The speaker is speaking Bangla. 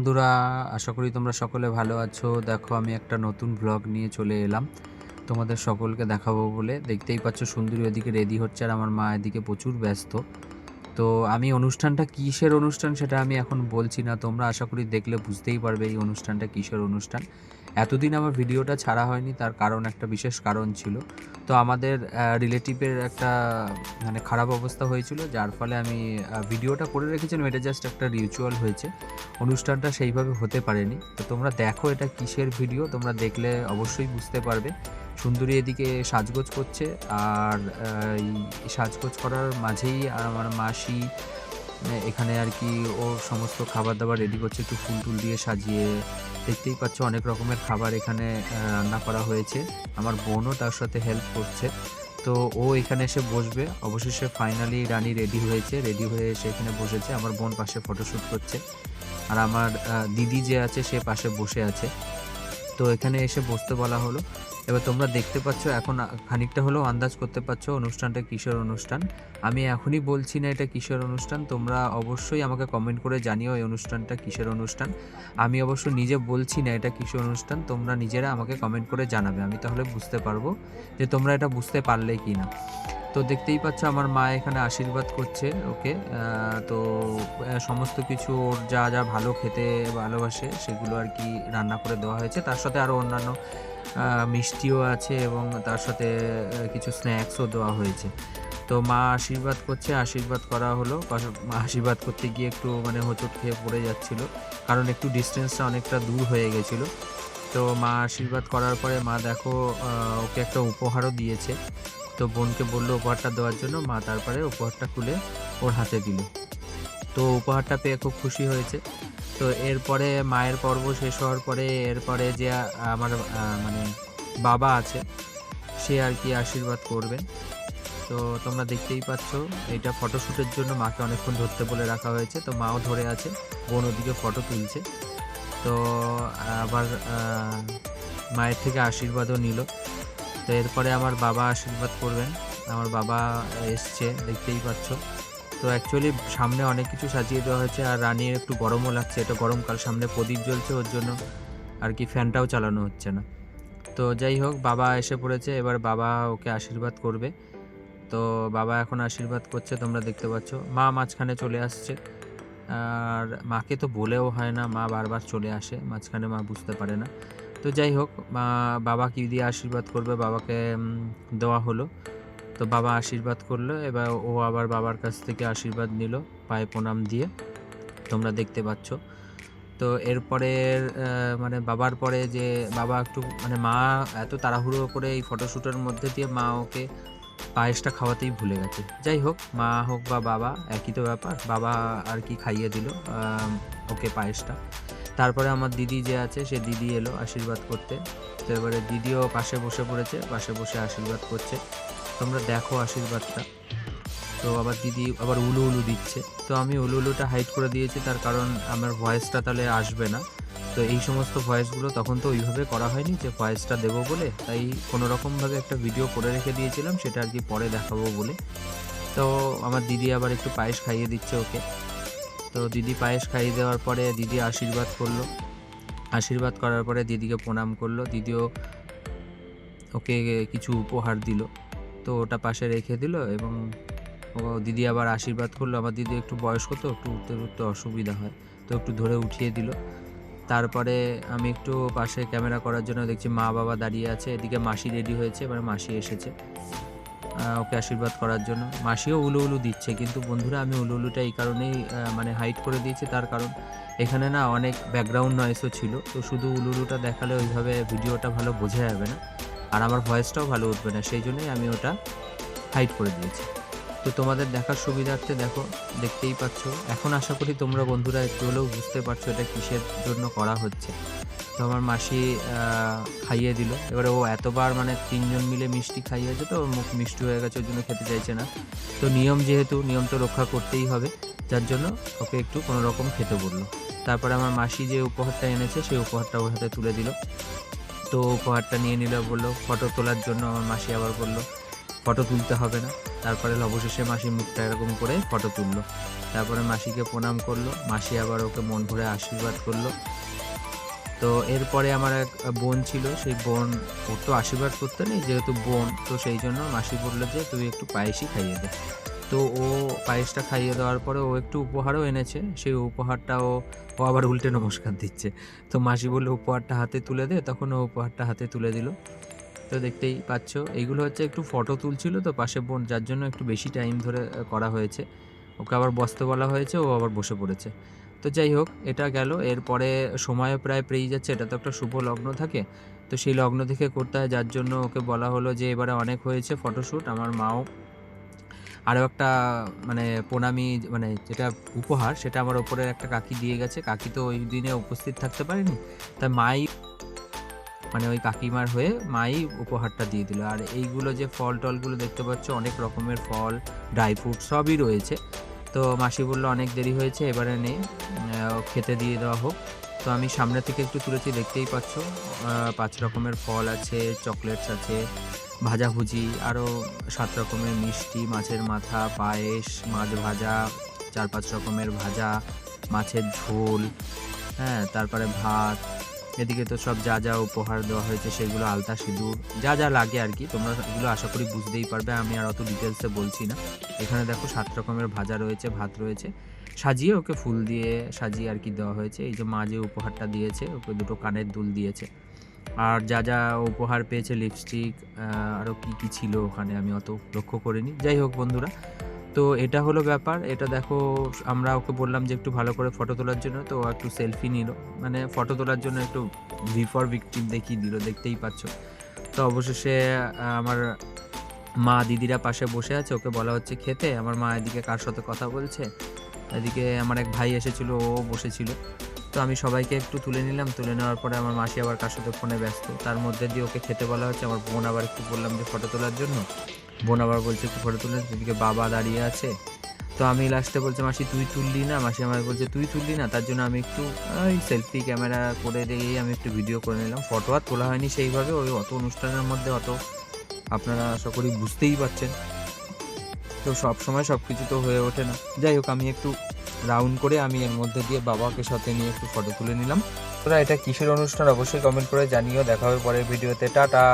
বন্ধুরা, আশা করি তোমরা সকলে ভালো আছো। দেখো, আমি একটা নতুন ব্লগ নিয়ে চলে এলাম। তোমাদের সকলকে দেখাবো বলে। দেখতেই পাচ্ছ, সুন্দরী ওদিকে রেডি হচ্ছে আর আমার মা এদিকে প্রচুর ব্যস্ত। তো আমি অনুষ্ঠানটা কিসের অনুষ্ঠান সেটা আমি এখন বলছি না। তোমরা আশা করি দেখলে বুঝতেই পারবে এই অনুষ্ঠানটা কিসের অনুষ্ঠান। এতদিন আমার ভিডিওটা ছাড়া হয়নি, তার কারণ একটা বিশেষ কারণ ছিল। তো আমাদের রিলেটিভের একটা মানে খারাপ অবস্থা হয়েছিল, যার ফলে আমি ভিডিওটা করে রেখেছিলাম এটা জাস্ট একটা রিচুয়াল হয়েছে। অনুষ্ঠানটা সেইভাবে হতে পারেনি। তো তোমরা দেখো এটা কিসের ভিডিও তোমরা দেখলে অবশ্যই বুঝতে পারবে। সুন্দরী এদিকে সাজগোজ করছে, আর এই সাজগোজ করার মাঝেই আমার মাসি মানে এখানে আর কি ও সমস্ত খাবার দাবার রেডি করছে। একটু ফুল টুল দিয়ে সাজিয়ে। দেখতেই পাচ্ছ অনেক রকমের খাবার এখানে রান্না করা হয়েছে। আমার বোনও তার সাথে হেল্প করছে। তো ও এখানে এসে বসবে। অবশেষে ফাইনালি রানী রেডি হয়েছে। রেডি হয়ে এসে এখানে বসেছে। আমার বোন পাশে ফটোশ্যুট করছে। আর আমার দিদি যে আছে সে পাশে বসে আছে। তো এখানে এসে বসতে বলা হলো। এবার তোমরা দেখতে পাচ্ছ, এখন খানিকটা হলেও আন্দাজ করতে পারছ অনুষ্ঠানটা কিসের অনুষ্ঠান। আমি এখনই বলছি না এটা কিশোর অনুষ্ঠান, তোমরা অবশ্যই আমাকে কমেন্ট করে জানিও এই অনুষ্ঠানটা কিসের অনুষ্ঠান। আমি অবশ্য নিজে বলছি না এটা কিসের অনুষ্ঠান, তোমরা নিজেরা আমাকে কমেন্ট করে জানাবে, আমি তাহলে বুঝতে পারব যে তোমরা এটা বুঝতে পারলে কি না। তো দেখতেই পাচ্ছ আমার মা এখানে আশীর্বাদ করছে, ওকে তো সমস্ত কিছু ওর যা যা ভালো খেতে ভালোবাসে সেগুলো আর কি রান্না করে দেওয়া হয়েছে। তার সাথে আরও অন্যান্য মিষ্টিও আছে এবং তার সাথে কিছু স্ন্যাক্সও দেওয়া হয়েছে। তো মা আশীর্বাদ করছে, আশীর্বাদ করা হলো। আশীর্বাদ করতে গিয়ে একটু মানে হোঁচট খেয়ে পড়ে যাচ্ছিল। কারণ একটু ডিস্টেন্সটা অনেকটা দূর হয়ে গেছিল। তো মা আশীর্বাদ করার পরে মা দেখো ওকে একটা উপহারও দিয়েছে। তো বোনকে বলল উপহারটা দেওয়ার জন্য। মা তারপরে উপহারটা খুলে ওর হাতে দিল। তো উপহারটা পেয়ে খুব খুশি হয়েছে। তো এরপরে মায়ের পর্ব শেষ হওয়ার পরে এরপরে যে আমার মানে বাবা আছে, সে আর কি আশীর্বাদ করবে। তো তোমরা দেখতেই পাচ্ছ, এটা ফটোশ্যুটের জন্য মাকে অনেকক্ষণ ধরতে বলে রাখা হয়েছে। তো মাও ধরে আছে, বোন ওদিকে ফটো তুলছে। তো আবার মায়ের থেকে আশীর্বাদও নিল। তো এরপরে আমার বাবা আশীর্বাদ করবেন। আমার বাবা এসছে, দেখতেই পাচ্ছ। তো অ্যাকচুয়ালি সামনে অনেক কিছু সাজিয়ে দেওয়া হয়েছে আর রানীর একটু গরমও লাগছে। এটা গরমকাল, সামনে প্রদীপ জ্বলছে ওর জন্য। আর কি ফ্যানটাও চালানো হচ্ছে না। তো যাই হোক, বাবা এসে পড়েছে, এবার বাবা ওকে আশীর্বাদ করবে। তো বাবা এখন আশীর্বাদ করছে, তোমরা দেখতে পাচ্ছ। মা মাঝখানে চলে আসছে। আর মাকে তো বলেও হয় না, মা বারবার চলে আসে, মাঝখানে মা বুঝতে পারে না। তো যাই হোক, মা, বাবা কি দিয়ে আশীর্বাদ করবে? বাবাকে দেওয়া হলো। তো বাবা আশীর্বাদ করল, এবার ও আবার বাবার কাছ থেকে আশীর্বাদ নিল পায়ে প্রণাম দিয়ে। তোমরা দেখতে পাচ্ছ। তো এরপরে মানে বাবার পরে যে বাবা একটু মানে মা এত তাড়াহুড়ো করে এই ফটোশ্যুটের মধ্যে দিয়ে মা ওকে পায়েসটা খাওয়াতেই ভুলে গেছে। যাই হোক, মা হোক বা বাবা, একই তো ব্যাপার। বাবা আর কি খাইয়ে দিল ওকে পায়েসটা। তারপরে আমার দিদি যে আছে, সে দিদি এলো আশীর্বাদ করতে। তো এবারে দিদিও পাশে বসে পড়েছে, পাশে বসে আশীর্বাদ করছে। তোমরা দেখো আশীর্বাদটা। তো আবার দিদি আবার উলু উলু দিচ্ছে। তো আমি উলু উলুটা হাইড করে দিয়েছি, তার কারণ আমার ভয়েসটা তাহলে আসবে না। তো এই সমস্ত ভয়েসগুলো তখন তো ওইভাবে করা হয়নি যে ভয়েসটা দেবো বলে, তাই কোনো রকমভাবে একটা ভিডিও করে রেখে দিয়েছিলাম, সেটা আর কি পরে দেখাবো বলে। তো আমার দিদি আবার একটু পায়েস খাইয়ে দিচ্ছে ওকে। তো দিদি পায়েস খাইয়ে দেওয়ার পরে দিদি আশীর্বাদ করল। আশীর্বাদ করার পরে দিদিকে প্রণাম করল। দিদিও ওকে কিছু উপহার দিল। তো ওটা পাশে রেখে দিল এবং ও দিদি আবার আশীর্বাদ করল। আমার দিদি একটু বয়স্ক তো, একটু উঠতে উঠতে অসুবিধা হয়, তো একটু ধরে উঠিয়ে দিল। তারপরে আমি একটু পাশে ক্যামেরা করার জন্য দেখছি মা বাবা দাঁড়িয়ে আছে। এদিকে মাসি রেডি হয়েছে, এবার মাসি এসেছে ওকে আশীর্বাদ করার জন্য। মাসিও উলু উলু দিচ্ছে, কিন্তু বন্ধুরা আমি উলু উলুটা এই কারণেই মানে হাইট করে দিয়েছি। তার কারণ এখানে না অনেক ব্যাকগ্রাউন্ড নয়েসও ছিল, তো শুধু উলু উলুটা দেখালে ওইভাবে ভিডিওটা ভালো বোঝা যাবে না। আর আমার ভয়েসটাও ভালো উঠবে না, সেই জন্যই আমি ওটা হাইড করে দিয়েছি। তো তোমাদের দেখার সুবিধার্থে দেখো, দেখতেই পাচ্ছ। এখন আশা করি তোমরা বন্ধুরা একটু হলেও বুঝতে পারছ এটা কিসের জন্য করা হচ্ছে। তো আমার মাসি খাইয়ে দিল। এবারে ও এতবার মানে তিনজন মিলে মিষ্টি খাইয়েছে তো ওর মুখ মিষ্টি হয়ে গেছে ওর জন্য খেতে চাইছে না। তো নিয়ম যেহেতু নিয়ম তো রক্ষা করতেই হবে। যার জন্য ওকে একটু কোনো রকম খেতে বলল। তারপরে আমার মাসি যে উপহারটা এনেছে, সেই উপহারটা ওর হাতে তুলে দিল। তো উপহারটা নিয়ে নিল, বলল, ফটো তোলার জন্য আমার মাসি আবার বলল, ফটো তুলতে হবে না। তারপরে অবশেষে মাসি মুখটা এরকম করে ফটো তুললো। তারপরে মাসিকে প্রণাম করল। মাসি আবার ওকে মন ভরে আশীর্বাদ করল। তো এরপরে আমার এক বোন ছিল, সেই বোন ওর তো আশীর্বাদ করতে নেই, যেহেতু বোন, তো সেই জন্য মাসি বলল যে, তুই একটু পায়েসই খাইয়ে দে। তো ও পায়েসটা খাইয়ে দেওয়ার পরে ও একটু উপহারও এনেছে। সেই উপহারটা ও ও আবার উল্টে নমস্কার দিচ্ছে। তো মাসি বলল, উপহারটা হাতে তুলে দে। তখন ও উপহারটা হাতে তুলে দিল। তো দেখতেই পাচ্ছ, এইগুলো হচ্ছে একটু ফটো তুলছিল তো পাশে বোন, যার জন্য একটু বেশি টাইম ধরে করা হয়েছে। ওকে আবার বসতে বলা হয়েছে, ও আবার বসে পড়েছে। তো যাই হোক, এটা গেল। এরপরে সময়ও প্রায় পেরিয়ে যাচ্ছে, এটা তো একটা শুভ লগ্ন থাকে। তো সেই লগ্ন থেকে করতে হয়, যার জন্য ওকে বলা হলো যে, এবারে অনেক হয়েছে ফটোশ্যুট। আমার মাও আরও একটা মানে প্রণামী মানে যেটা উপহার সেটা আমার ওপরে একটা কাকি দিয়ে গেছে। কাকি তো ওই দিনে উপস্থিত থাকতে পারেনি। তাই মাই মানে ওই কাকিমার হয়ে মাই উপহারটা দিয়ে দিল। আর এইগুলো যে ফল টলগুলো দেখতে পাচ্ছ অনেক রকমের ফল ড্রাই ফ্রুট সবই রয়েছে। তো মাসি বলল অনেক দেরি হয়েছে এবারে নে আহ, খেতে দিয়ে দেওয়া হোক। তো আমি সামনে থেকে একটু তুলেছি দেখতেই পাচ্ছ। পাঁচ রকমের ফল আছে চকলেটস আছে ভাজাভুজি, আরও সাত রকমের মিষ্টি, মাছের মাথা, পায়েস, মাছ ভাজা, চার পাঁচ রকমের ভাজা, মাছের ঝোল হ্যাঁ তারপরে ভাত। এদিকে তো সব যা যা উপহার দেওয়া হয়েছে সেগুলো আলতা সিঁদুর, যা যা লাগে আর কি, তোমরা এগুলো আশা করি বুঝতেই পারবে, আমি আর অত ডিটেলসে বলছি না। এখানে দেখো সাত রকমের ভাজা রয়েছে, ভাত রয়েছে। সাজিয়ে ওকে ফুল দিয়ে সাজিয়ে আর কি দেওয়া হয়েছে, এই যে মা যে উপহারটা দিয়েছে, ওকে দুটো কানের দুল দিয়েছে। আর যা যা উপহার পেয়েছে লিপস্টিক আরও কি কি ছিল ওখানে আমি অত লক্ষ্য করিনি। যাই হোক বন্ধুরা, তো এটা হলো ব্যাপার। এটা দেখো, আমরা ওকে বললাম যে একটু ভালো করে ফটো তোলার জন্য, তো একটু সেলফি নিল। মানে ফটো তোলার জন্য একটু ভি ফর ভিকটিম দেখিয়ে দিল, দেখতেই পাচ্ছ। তো অবশেষে আমার মা দিদিরা পাশে বসে আছে, ওকে বলা হচ্ছে খেতে। আমার মা এদিকে কার সাথে কথা বলছে? এদিকে আমার এক ভাই এসেছিল, ও বসেছিল। তো আমি সবাইকে একটু তুলে নিলাম। তুলে নেওয়ার পরে আমার মাসি আবার কার সাথে ফোনে ব্যস্ত। তার মধ্যে দিয়ে ওকে খেতে বলা হচ্ছে। আমার বোন আবার একটু বললাম যে ফটো তোলার জন্য। বোন আবার বলছে, একটু ফটো তুলে এদিকে বাবা দাঁড়িয়ে আছে। তো আমি লাস্টে বলছে, মাসি, তুই তুললি না? মাসি আমায় বলছে, তুই তুললি না? তার জন্য আমি একটু, ওই সেলফি ক্যামেরা করে দিয়েই আমি একটু ভিডিও করে নিলাম। ফটো আর তোলা হয়নি সেইভাবে। ওই অত অনুষ্ঠানের মধ্যে অত আপনারা আশা করি বুঝতেই পারছেন। তো সব সময় সব কিছু তো হয়ে ওঠে না। যাই হোক, আমি একটু রাউন্ড করে আমি এর মধ্যে দিয়ে বাবাকে সাথে নিয়ে একটু ফটো তুলে নিলাম। তোরা এটা কিসের অনুষ্ঠান? অবশ্যই কমেন্ট করে জানিও। দেখা হবে পরের ভিডিওতে টাটা!